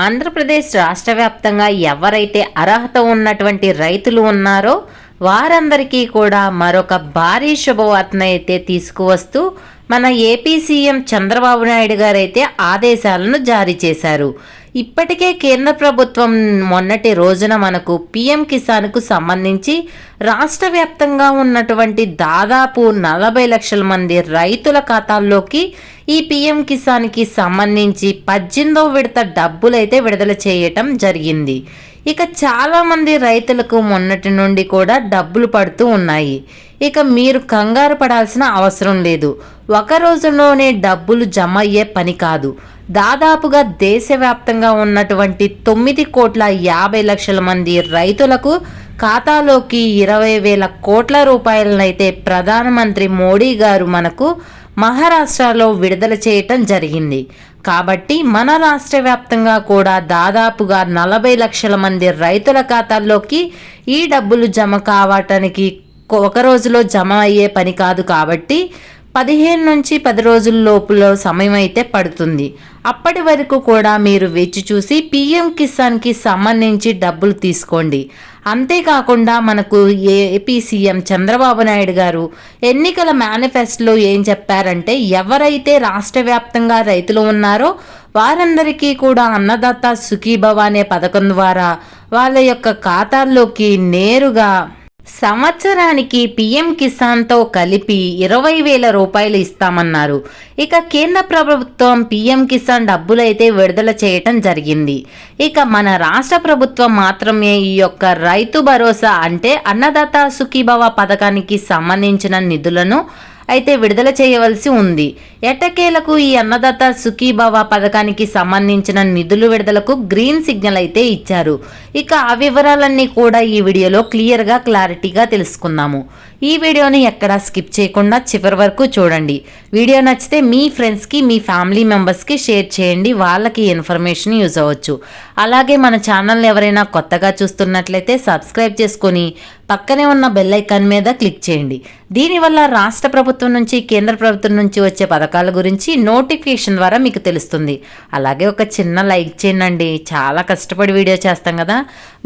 ఆంధ్రప్రదేశ్ రాష్ట్ర వ్యాప్తంగా ఎవరైతే అర్హత ఉన్నటువంటి రైతులు ఉన్నారో వారందరికీ కూడా మరొక భారీ శుభవార్తనైతే తీసుకువస్తూ మన ఏపీ సీఎం చంద్రబాబు నాయుడు గారైతే ఆదేశాలను జారీ చేశారు. ఇప్పటికే కేంద్ర ప్రభుత్వం మొన్నటి రోజున మనకు పిఎం కిసాన్కు సంబంధించి రాష్ట్ర వ్యాప్తంగా ఉన్నటువంటి దాదాపు నలభై లక్షల మంది రైతుల ఖాతాల్లోకి ఈ పిఎం కిసాన్కి సంబంధించి పద్దెనిమిదో విడత డబ్బులైతే విడుదల చేయటం జరిగింది. ఇక చాలామంది రైతులకు మొన్నటి నుండి కూడా డబ్బులు పడుతూ ఉన్నాయి. ఇక మీరు కంగారు పడాల్సిన అవసరం లేదు. ఒక రోజులోనే డబ్బులు జమ అయ్యే పని కాదు. దాదాపుగా దేశవ్యాప్తంగా ఉన్నటువంటి తొమ్మిది కోట్ల యాభై లక్షల మంది రైతులకు ఖాతాలోకి ఇరవై వేల కోట్ల రూపాయలనైతే ప్రధానమంత్రి మోడీ గారు మనకు మహారాష్ట్రలో విడుదల చేయటం జరిగింది. కాబట్టి మన రాష్ట్ర వ్యాప్తంగా కూడా దాదాపుగా నలభై లక్షల మంది రైతుల ఖాతాల్లోకి ఈ డబ్బులు జమ కావటానికి ఒక రోజులో జమ అయ్యే పని కాదు కాబట్టి పదిహేను నుంచి పది రోజుల లోపులో సమయం అయితే పడుతుంది. అప్పటి వరకు కూడా మీరు వేచి చూసి పిఎం కిసాన్కి సంబంధించి డబ్బులు తీసుకోండి. అంతేకాకుండా మనకు ఏపీ సీఎం చంద్రబాబు నాయుడు గారు ఎన్నికల మేనిఫెస్టోలో ఏం చెప్పారంటే ఎవరైతే రాష్ట్ర వ్యాప్తంగా రైతులు ఉన్నారో వారందరికీ కూడా అన్నదాత సుఖీభవ అనే పథకం ద్వారా వాళ్ళ యొక్క ఖాతాల్లోకి నేరుగా సంవత్సరానికి పీఎం కిసాన్తో కలిపి ఇరవై వేల రూపాయలు ఇస్తామన్నారు. ఇక కేంద్ర ప్రభుత్వం పీఎం కిసాన్ డబ్బులైతే విడుదల చేయటం జరిగింది. ఇక మన రాష్ట్ర ప్రభుత్వం మాత్రమే ఈ యొక్క రైతు భరోసా అంటే అన్నదాత సుఖీభవ పథకానికి సంబంధించిన నిధులను అయితే విడుదల చేయవలసి ఉంది. ఎట్టకేలకు ఈ అన్నదాత సుఖీభవ పథకానికి సంబంధించిన నిధులు విడుదలకు గ్రీన్ సిగ్నల్ అయితే ఇచ్చారు. ఇక ఆ వివరాలన్నీ కూడా ఈ వీడియోలో క్లియర్గా క్లారిటీగా తెలుసుకుందాము. ఈ వీడియోని ఎక్కడా స్కిప్ చేయకుండా చివరి వరకు చూడండి. వీడియో నచ్చితే మీ ఫ్రెండ్స్కి మీ ఫ్యామిలీ మెంబర్స్కి షేర్ చేయండి. వాళ్ళకి ఇన్ఫర్మేషన్ యూజ్ అవ్వచ్చు. అలాగే మన ఛానల్ని ఎవరైనా కొత్తగా చూస్తున్నట్లయితే సబ్స్క్రైబ్ చేసుకొని పక్కనే ఉన్న బెల్ ఐకాన్ మీద క్లిక్ చేయండి. దీనివల్ల రాష్ట్ర ప్రభుత్వం నుంచి కేంద్ర ప్రభుత్వం నుంచి వచ్చే పథకం పథకాల గురించి నోటిఫికేషన్ ద్వారా మీకు తెలుస్తుంది. అలాగే ఒక చిన్న లైక్ చేయండి చాలా కష్టపడి వీడియో చేస్తాం కదా.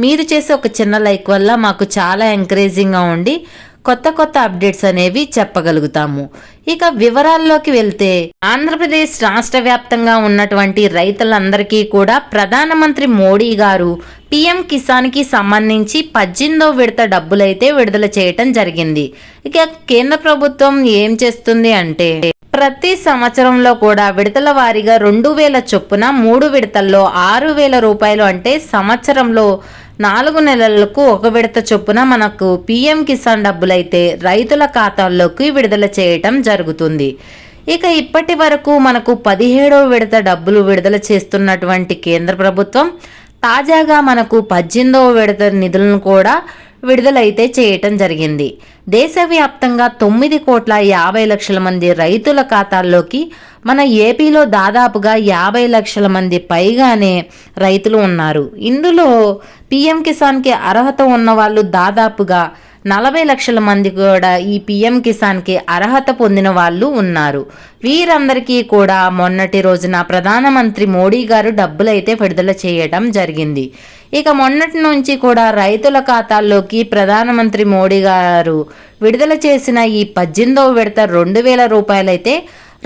మీరు చేసే ఒక చిన్న లైక్ వల్ల మాకు చాలా ఎంకరేజింగ్గా ఉండి కొత్త కొత్త అప్డేట్స్ అనేవి చెప్పగలుగుతాము. ఇక వివరాల్లోకి వెళ్తే ఆంధ్రప్రదేశ్ రాష్ట్ర వ్యాప్తంగా ఉన్నటువంటి రైతులందరికీ కూడా ప్రధానమంత్రి మోడీ గారు పిఎం కిసాన్కి సంబంధించి పద్దెనిమిదో విడత డబ్బులైతే విడుదల చేయటం జరిగింది. ఇక కేంద్ర ప్రభుత్వం ఏం చేస్తుంది అంటే ప్రతి సంవత్సరంలో కూడా విడతల వారీగా రెండు వేల చొప్పున మూడు విడతల్లో ఆరు వేల రూపాయలు అంటే సంవత్సరంలో నాలుగు నెలలకు ఒక విడత చొప్పున మనకు పిఎం కిసాన్ డబ్బులైతే రైతుల ఖాతాల్లోకి విడుదల చేయటం జరుగుతుంది. ఇక ఇప్పటి వరకు మనకు పదిహేడవ విడత డబ్బులు విడుదల చేస్తున్నటువంటి కేంద్ర ప్రభుత్వం తాజాగా మనకు పద్దెనిమిదవ విడత నిధులను కూడా విడుదలైతే చేయటం జరిగింది. దేశవ్యాప్తంగా తొమ్మిది కోట్ల యాభై లక్షల మంది రైతుల ఖాతాల్లోకి మన ఏపీలో దాదాపుగా యాభై లక్షల మంది పైగానే రైతులు ఉన్నారు. ఇందులో పిఎం కిసాన్కి అర్హత ఉన్న వాళ్ళు దాదాపుగా నలభై లక్షల మంది కూడా ఈ పిఎం కిసాన్కి అర్హత పొందిన వాళ్ళు ఉన్నారు. వీరందరికీ కూడా మొన్నటి రోజున ప్రధానమంత్రి మోడీ గారు డబ్బులైతే విడుదల చేయడం జరిగింది. ఇక మొన్నటి నుంచి కూడా రైతుల ఖాతాల్లోకి ప్రధానమంత్రి మోడీ గారు విడుదల చేసిన ఈ పద్దెనిమిదవ విడత రెండు వేల రూపాయలైతే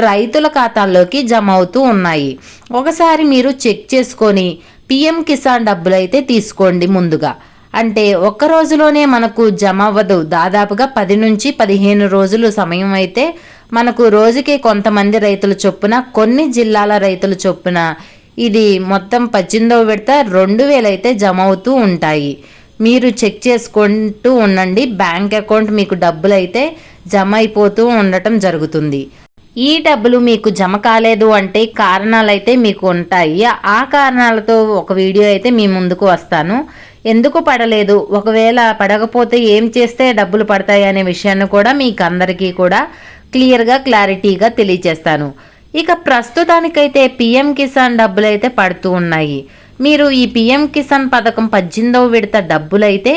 రైతుల ఖాతాల్లోకి జమ అవుతూ ఉన్నాయి. ఒకసారి మీరు చెక్ చేసుకొని పిఎం కిసాన్ డబ్బులైతే తీసుకోండి ముందుగా. అంటే ఒక్క రోజులోనే మనకు జమ అవ్వదు. దాదాపుగా పది నుంచి పదిహేను రోజులు సమయం అయితే మనకు రోజుకి కొంతమంది రైతుల చొప్పున కొన్ని జిల్లాల రైతుల చొప్పున ఇది మొత్తం పద్దెనిమిదవ విడత రెండు వేలైతే జమ అవుతూ ఉంటాయి. మీరు చెక్ చేసుకుంటూ ఉండండి. బ్యాంక్ అకౌంట్ మీకు డబ్బులు అయితే జమ అయిపోతూ ఉండటం జరుగుతుంది. ఈ డబ్బులు మీకు జమ కాలేదు అంటే కారణాలు అయితే మీకు ఉంటాయి. ఆ కారణాలతో ఒక వీడియో అయితే మీ ముందుకు వస్తాను. ఎందుకు పడలేదు? ఒకవేళ పడకపోతే ఏం చేస్తే డబ్బులు పడతాయి అనే విషయాన్ని కూడా మీకు అందరికీ కూడా క్లియర్గా క్లారిటీగా తెలియజేస్తాను. ఇక ప్రస్తుతానికైతే పిఎం కిసాన్ డబ్బులు అయితే పడుతూ ఉన్నాయి. మీరు ఈ పిఎం కిసాన్ పథకం పద్దెనిమిదవ విడత డబ్బులైతే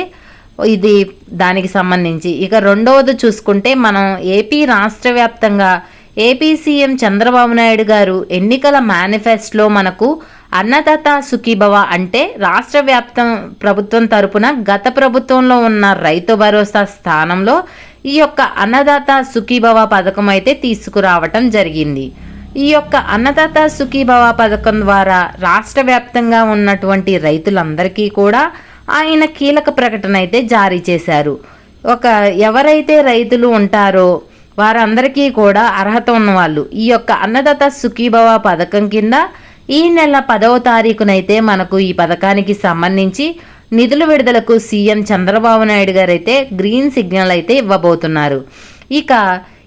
ఇది దానికి సంబంధించి. ఇక రెండవది చూసుకుంటే మనం ఏపీ రాష్ట్ర వ్యాప్తంగా ఏపీ సీఎం చంద్రబాబు నాయుడు గారు ఎన్నికల మేనిఫెస్టోలో మనకు అన్నదాత సుఖీభవ అంటే రాష్ట్ర వ్యాప్తం ప్రభుత్వం తరపున గత ప్రభుత్వంలో ఉన్న రైతు భరోసా స్థానంలో ఈ యొక్క అన్నదాత సుఖీభవ పథకం అయితే తీసుకురావటం జరిగింది. ఈ యొక్క అన్నదాత సుఖీభవ పథకం ద్వారా రాష్ట్ర వ్యాప్తంగా ఉన్నటువంటి రైతులందరికీ కూడా ఆయన కీలక ప్రకటన అయితే జారీ చేశారు. ఒక ఎవరైతే రైతులు ఉంటారో వారందరికీ కూడా అర్హత ఉన్నవాళ్ళు ఈ యొక్క అన్నదాత సుఖీభవ పథకం కింద ఈ నెల పదవ తారీఖునైతే మనకు ఈ పథకానికి సంబంధించి నిధుల విడుదలకు సీఎం చంద్రబాబు నాయుడు గారు అయితే గ్రీన్ సిగ్నల్ అయితే ఇవ్వబోతున్నారు. ఇక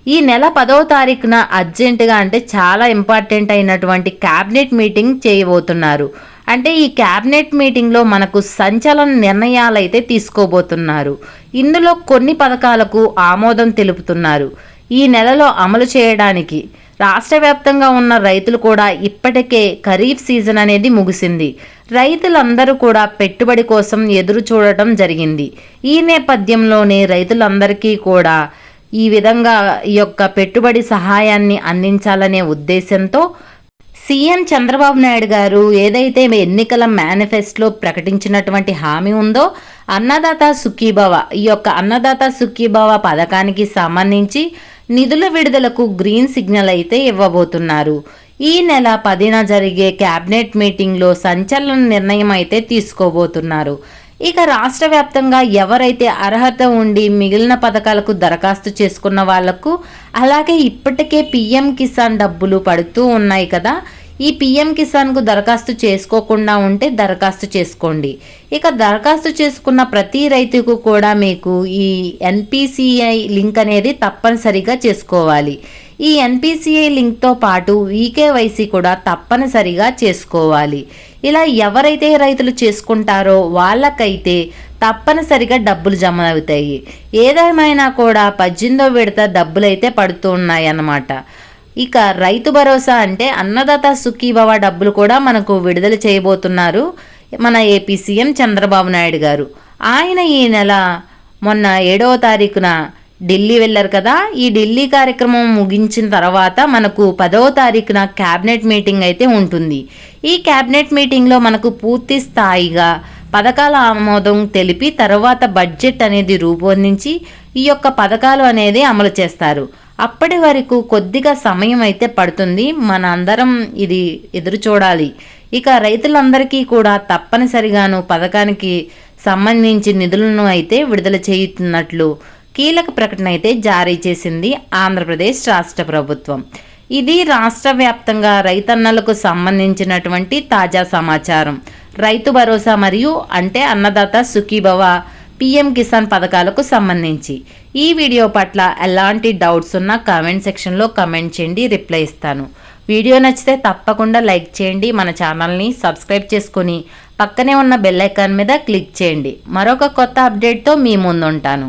ఈ నెల పదవ తారీఖున అర్జెంటుగా అంటే చాలా ఇంపార్టెంట్ అయినటువంటి క్యాబినెట్ మీటింగ్ చేయబోతున్నారు. అంటే ఈ క్యాబినెట్ మీటింగ్లో మనకు సంచలన నిర్ణయాలు అయితే తీసుకోబోతున్నారు. ఇందులో కొన్ని పథకాలకు ఆమోదం తెలుపుతున్నారు. ఈ నెలలో అమలు చేయడానికి రాష్ట్ర వ్యాప్తంగా ఉన్న రైతులు కూడా ఇప్పటికే ఖరీఫ్ సీజన్ అనేది ముగిసింది. రైతులందరూ కూడా పెట్టుబడి కోసం ఎదురు చూడటం జరిగింది. ఈ నేపథ్యంలోనే రైతులందరికీ కూడా ఈ విధంగా ఈ యొక్క పెట్టుబడి సహాయాన్ని అందించాలనే ఉద్దేశంతో సీఎం చంద్రబాబు నాయుడు గారు ఏదైతే ఎన్నికల మేనిఫెస్టోలో ప్రకటించినటువంటి హామీ ఉందో అన్నదాత సుఖీభవ ఈ యొక్క అన్నదాత సుఖీభవ పథకానికి సంబంధించి నిధుల విడుదలకు గ్రీన్ సిగ్నల్ అయితే ఇవ్వబోతున్నారు. ఈ నెల పదిన జరిగే కేబినెట్ మీటింగ్లో సంచలన నిర్ణయం అయితే తీసుకోబోతున్నారు. ఇక రాష్ట్ర వ్యాప్తంగా ఎవరైతే అర్హత ఉండి మిగిలిన పథకాలకు దరఖాస్తు చేసుకున్న వాళ్ళకు అలాగే ఇప్పటికే పిఎం కిసాన్ డబ్బులు పడుతూ ఉన్నాయి కదా ఈ పిఎం కిసాన్కు దరఖాస్తు చేసుకోకుండా ఉంటే దరఖాస్తు చేసుకోండి. ఇక దరఖాస్తు చేసుకున్న ప్రతి రైతుకు కూడా మీకు ఈ ఎన్పిసిఐ లింక్ అనేది తప్పనిసరిగా చేసుకోవాలి. ఈ ఎన్పిసిఐ లింక్తో పాటు ఈకేవైసీ కూడా తప్పనిసరిగా చేసుకోవాలి. ఇలా ఎవరైతే రైతులు చేసుకుంటారో వాళ్ళకైతే తప్పనిసరిగా డబ్బులు జమ అవుతాయి. ఏదేమైనా కూడా పద్దెనిమిదో విడత డబ్బులైతే పడుతున్నాయి పడుతూ అన్నమాట ఇక రైతు భరోసా అంటే అన్నదాత సుఖీభవ డబ్బులు కూడా మనకు విడుదల చేయబోతున్నారు మన ఏపీ సీఎం చంద్రబాబు నాయుడు గారు. ఆయన ఈ నెల మొన్న ఏడవ తారీఖున ఢిల్లీ వెళ్ళారు కదా. ఈ ఢిల్లీ కార్యక్రమం ముగించిన తర్వాత మనకు పదవ తారీఖున క్యాబినెట్ మీటింగ్ అయితే ఉంటుంది. ఈ క్యాబినెట్ మీటింగ్లో మనకు పూర్తి స్థాయిగా పథకాల ఆమోదం తెలిపి తర్వాత బడ్జెట్ అనేది రూపొందించి ఈ యొక్క పథకాలు అనేది అమలు చేస్తారు. అప్పటి వరకు కొద్దిగా సమయం అయితే పడుతుంది. మన అందరం ఇది ఎదురు చూడాలి. ఇక రైతులందరికీ కూడా తప్పనిసరిగాను పథకానికి సంబంధించి నిధులను అయితే విడుదల చేయుతున్నట్లు కీలక ప్రకటన అయితే జారీ చేసింది ఆంధ్రప్రదేశ్ రాష్ట్ర ప్రభుత్వం. ఇది రాష్ట్ర వ్యాప్తంగా రైతన్నలకు సంబంధించినటువంటి తాజా సమాచారం. రైతు భరోసా మరియు అంటే అన్నదాత సుఖీభవ పిఎం కిసాన్ పథకాలకు సంబంధించి. ఈ వీడియో పట్ల ఎలాంటి డౌట్స్ ఉన్నా కామెంట్ సెక్షన్లో కమెంట్ చేయండి రిప్లై ఇస్తాను. వీడియో నచ్చితే తప్పకుండా లైక్ చేయండి మన ఛానల్ని సబ్స్క్రైబ్ చేసుకొని పక్కనే ఉన్న బెల్ ఐకాన్ మీద క్లిక్ చేయండి. మరొక కొత్త అప్డేట్తో మీ ముందుంటాను.